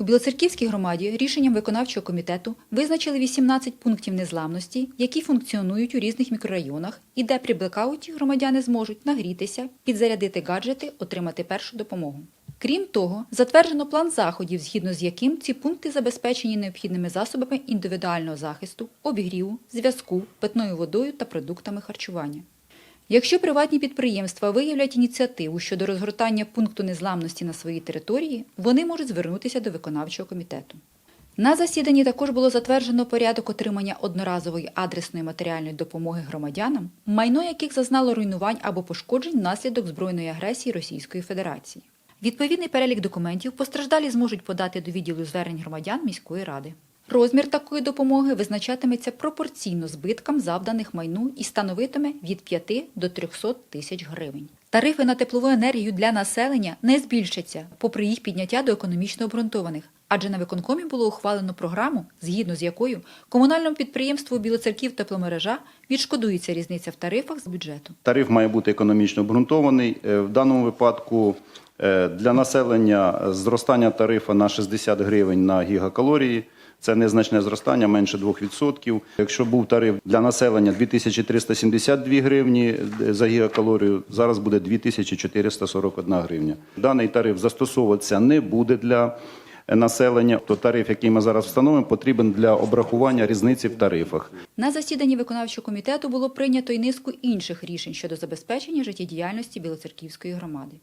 У Білоцерківській громаді рішенням виконавчого комітету визначили 18 пунктів незламності, які функціонують у різних мікрорайонах і де при блекауті громадяни зможуть нагрітися, підзарядити гаджети, отримати першу допомогу. Крім того, затверджено план заходів, згідно з яким ці пункти забезпечені необхідними засобами індивідуального захисту, обігріву, зв'язку, питною водою та продуктами харчування. Якщо приватні підприємства виявлять ініціативу щодо розгортання пункту незламності на своїй території, вони можуть звернутися до виконавчого комітету. На засіданні також було затверджено порядок отримання одноразової адресної матеріальної допомоги громадянам, майно яких зазнало руйнувань або пошкоджень внаслідок збройної агресії Російської Федерації. Відповідний перелік документів постраждалі зможуть подати до відділу звернень громадян міської ради. Розмір такої допомоги визначатиметься пропорційно збиткам, завданих майну, і становитиме від 5 до 300 тисяч гривень. Тарифи на теплову енергію для населення не збільшаться, попри їх підняття до економічно обґрунтованих. Адже на виконкомі було ухвалено програму, згідно з якою комунальному підприємству Білоцерків тепломережа відшкодується різниця в тарифах з бюджету. Тариф має бути економічно обґрунтований. Е, В даному випадку е, для населення зростання тарифу на 60 гривень на гігакалорії. Це незначне зростання, менше 2%. Якщо був тариф для населення 2372 гривні е, за гігакалорію, зараз буде 2441 гривня. Даний тариф застосовуватися не буде для населення. То тариф, який ми зараз встановимо, потрібен для обрахування різниці в тарифах. На засіданні виконавчого комітету було прийнято й низку інших рішень щодо забезпечення життєдіяльності Білоцерківської громади.